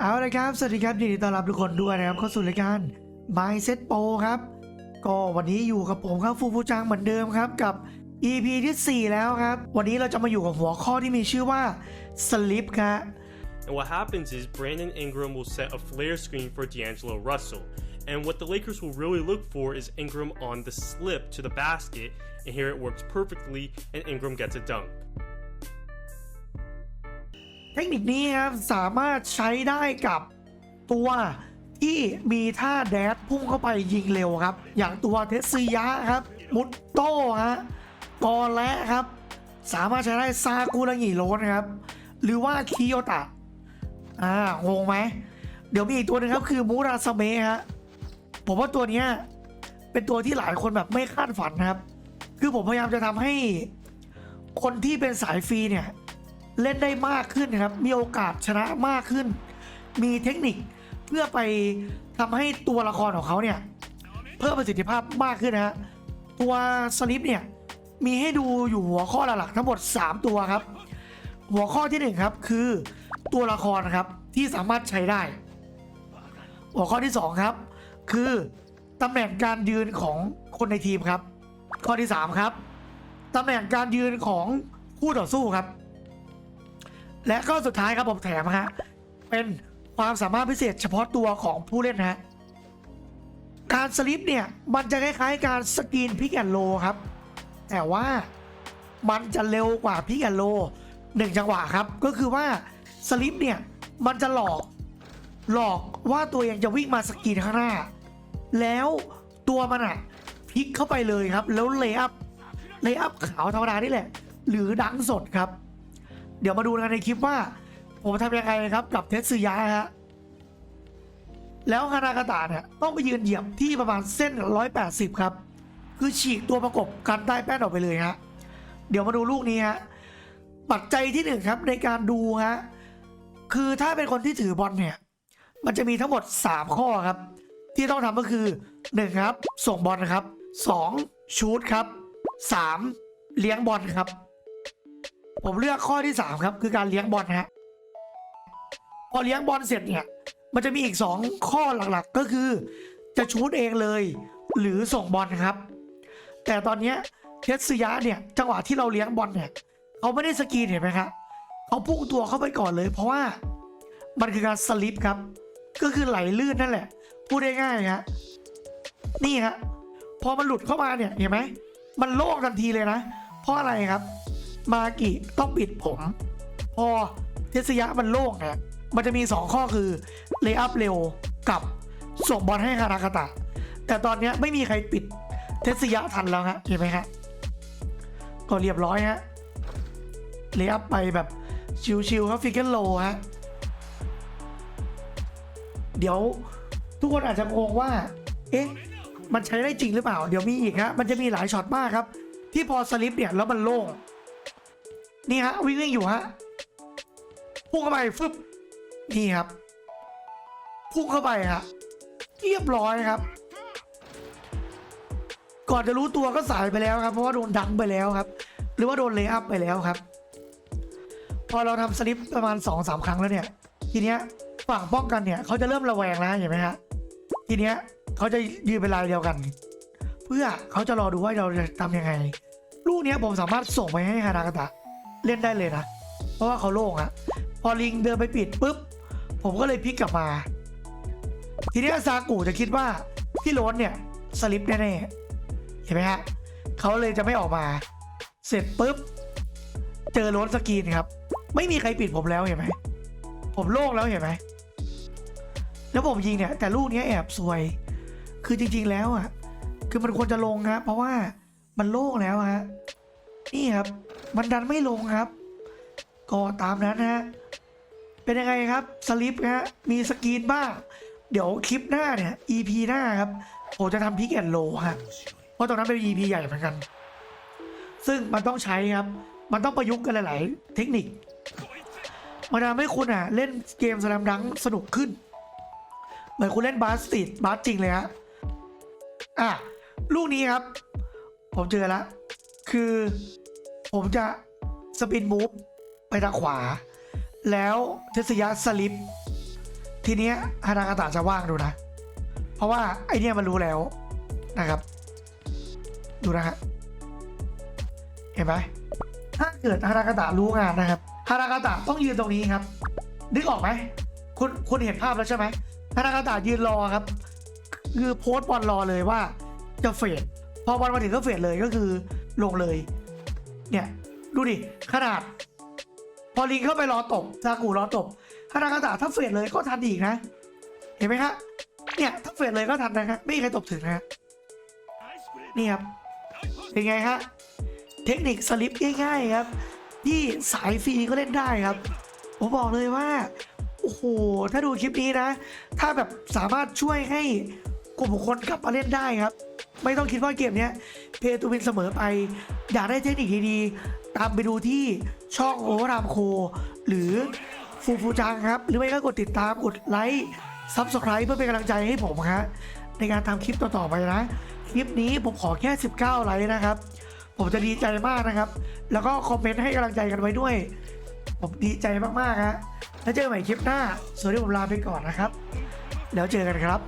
เอาละครับ สวัสดีครับยินดีต้อนรับทุกคนด้วยนะครับเข้าสู่รายการ Mindset Pro ครับ ก็วันนี้อยู่กับผมครับฟูฟูจังเหมือนเดิมครับกับ EP ที่ 4 แล้วครับ วันนี้เราจะมาอยู่กับหัวข้อที่มีชื่อว่า Sleep ครับ And what happens is Brandon Ingram will set a flare screen for D'Angelo Russell. And what the Lakers will really look for is Ingram on the slip to the basket. And here it works perfectly, and Ingram gets a dunk. เทคนิคนี้ครับสามารถใช้ได้กับตัวที่มีท่าแดดพุ่งเข้าไปยิงเร็วครับ อย่างตัวเทสซิยะครับ มุตโต้ฮะกอและครับ สามารถใช้ได้ซากุระงิโรนะครับ หรือว่าคิโยตะอ่างงไหม เดี๋ยวมีอีกตัวหนึงครับคือมูราสเมะฮะผมว่าตัวเนี้ยเป็นตัวที่หลายคนแบบไม่คาดฝันครับ คือผมพยายามจะทำให้คนที่เป็นสายฟรีเนี่ย เล่นได้มากขึ้นครับ มีโอกาสชนะมากขึ้น มีเทคนิคเพื่อไปทำให้ตัวละครของเขาเนี่ย เพิ่มประสิทธิภาพมากขึ้นนะฮะตัวสลิปเนี่ย มีให้ดูอยู่หัวข้อหลักๆทั้งหมด 3 ตัวครับ หัวข้อที่1ครับคือตัวละครครับที่สามารถใช้ได้ หัวข้อที่ 2 ครับ คือตำแหน่งการยืนของคนในทีมครับ ข้อที่ 3 ครับตำแหน่งการยืนของคู่ต่อสู้ครับ และก็สุดท้ายครับผมแถมฮะเป็นความสามารถพิเศษเฉพาะตัวของผู้เล่นฮะการสลิปเนี่ยมันจะคล้ายๆการสกรีนพิกแอนโลครับ แต่ว่ามันจะเร็วกว่าพิกแอนโลหนึ่งจังหวะครับ ก็คือว่าสลิปเนี่ยมันจะหลอกหลอกว่าตัวเองจะวิ่งมาสกรีนข้างหน้า แล้วตัวมันอะพลิกเข้าไปเลยครับ แล้วเลย์อัพเลย์อัพขาวธรรมดานี่แหละ หรือดังสดครับ เดี๋ยวมาดูกันในคลิปว่า ผมทำยังไงครับกับเทสซึยะฮะแล้วฮานากาตะเนี่ยต้องไปยืนเหยียบที่ประมาณเส้น 180 ครับ คือฉีกตัวประกบกันใต้แป้นออกไปเลยฮะเดี๋ยวมาดูลูกนี้ฮะปัจจัยที่หนึ่งครับในการดูฮะคือถ้าเป็นคนที่ถือบอลเนี่ย มันจะมีทั้งหมด 3 ข้อครับ ที่ต้องทำก็คือ 1 ครับ ส่งบอลครับ 2 ชูดครับ 3 เลี้ยงบอลครับ ผมเลือกข้อที่3ครับ คือการเลี้ยงบอลฮะพอเลี้ยงบอลเสร็จเนี่ย มันจะมีอีก2ข้อหลักๆ ก็คือ จะชูดเองเลย หรือส่งบอลครับ แต่ตอนนี้เทสซยะเนี่ย จังหวะที่เราเลี้ยงบอลเนี่ยเขาไม่ได้สกีนเห็นไหมครับเขาพุ่งตัวเข้าไปก่อนเลย เพราะว่ามันคือการสลิปครับ ก็คือไหลลื่นนั่นแหละ พูดได้ง่ายฮะนี่ฮะพอมันหลุดเข้ามาเนี่ยเห็นไหมมันโล่งทันทีเลยนะ เพราะอะไรครับ มากิต้องปิดผม พอเทสยะมันโล่งเนี่ยมันจะมี 2 ข้อคือเลย์อัพเร็วกับส่งบอลให้ฮารากาตะ แต่ตอนนี้ไม่มีใครปิดเทสยะทันแล้วฮะเห็นไหมฮะก็เรียบร้อยฮะเลย์อัพไปแบบชิวๆครับฟิกเกอร์โลฮะเดี๋ยวทุกคนอาจจะงงว่า เอ๊ะ มันใช้ได้จริงหรือเปล่า เดี๋ยวมีอีกฮะ มันจะมีหลายช็อตมากครับ ที่พอสลิปเนี่ย แล้วมันโล่ง นี่ฮะวิ่งวิ่งอยู่ฮะพุ่งเข้าไปฟึบนี่ครับพุ่งเข้าไปฮะเรียบร้อยครับ ก่อนจะรู้ตัวก็สายไปแล้วครับ เพราะว่าโดนดังไปแล้วครับ หรือว่าโดนเลย์อัพไปแล้วครับ พอเราทำสลิปประมาณ2อสาครั้งแล้วเนี่ย ทีเนี้ยฝั่งป้องกันเนี่ยเขาจะเริ่มระแวงแล้วเห็นไหมฮะทีเนี้ยเขาจะยืนเป็นลายเดียวกัน เพื่อเขาจะรอดูว่าเราจะทำยังไง ลูกเนี้ยผมสามารถส่งไปให้ฮานากาตะ เล่นได้เลยนะ เพราะว่าเขาโล่งอะพอลิงเดินไปปิดปุ๊บ ผมก็เลยพลิกกลับมา ทีนี้ซากุจะคิดว่าพี่โรนเนี่ยสลิปแน่ๆเห็นไหมฮะเขาเลยจะไม่ออกมา เสร็จปุ๊บ เจอโรนสกรีนครับ ไม่มีใครปิดผมแล้วเห็นไหมผมโล่งแล้วเห็นไหมแล้วผมยิงเนี่ยแต่ลูกนี้แอบซวย คือจริง ๆ แล้วอะ คือมันควรจะลงครับเพราะว่ามันโล่งแล้วฮะนี่ครับ มันดันไม่ลงครับ ก็ตามนั้นฮะ เป็นยังไงครับสลิปฮะมีสกรีนบ้าง เดี๋ยวคลิปหน้าเนี่ย EP หน้าครับผมจะทำพิกแอนโลฮะเพราะตรงนั้นเป็น EP ใหญ่เหมือนกัน ซึ่งมันต้องใช้ครับ มันต้องประยุกต์กันหลาย ๆ เทคนิคมันทำให้คุณอะ เล่นเกมสแลมดังสนุกขึ้น เหมือนคุณเล่นบาสติดบาสจริงเลยฮะอะ ลูกนี้ครับ ผมเจอแล้วคือ ผมจะสปินมูฟไปทางขวา แล้วเทสยาสลิป ทีเนี้ยฮานากาตะจะว่างดูนะ เพราะว่าไอเนี้ยมันรู้แล้วนะครับ ดูนะฮะเห็นไหมถ้าเกิดฮานากาตะรู้งานนะครับฮานากาตะต้องยืนตรงนี้ครับ นึกออกไหมคุณคุณเห็นภาพแล้วใช่ไหมฮานากาตะยืนรอครับ คือโพสต์บอลรอเลยว่าจะเฟดพอบอลมาถึงก็เฟดเลยก็คือลงเลย เนี่ย ดูดิ ขนาด พอลิงเข้าไปรอตบซากุรอตบฮานากาตะถ้าเฟดเลยก็ทันอีกนะ เห็นไหมฮะเนี่ยถ้าเฟดเลยก็ทันนะครับไม่มีใครตบถึงนะฮะนี่ครับเป็นไงฮะเทคนิคสลิปง่ายๆครับ ที่สายฟรีก็เล่นได้ครับ ผมบอกเลยว่า โอ้โห ถ้าดูคลิปนี้นะ ถ้าแบบสามารถช่วยให้กลุ่มบุคคลกลับมาเล่นได้ครับ ไม่ต้องคิดว่าเกมเนี้ยเพย์ตูวินเสมอไป อยากได้เทคนิคดีๆ ตามไปดูที่ช่องโอรามโค หรือฟูฟูจังครับ หรือไม่ก็กดติดตามกดไลค์ซับสไคร b e เพื่อเป็นกำลังใจให้ผมครับในการทำคลิปต่อๆไปนะ คลิปนี้ผมขอแค่ 19 ไลค์นะครับ ผมจะดีใจมากนะครับ แล้วก็คอมเมนต์ให้กำลังใจกันไว้ด้วย ผมดีใจมากๆฮะแล้วเจอกันใหม่คลิปหน้า ส่วนที่ผมลาไปก่อนนะครับ แล้วเจอกันครับ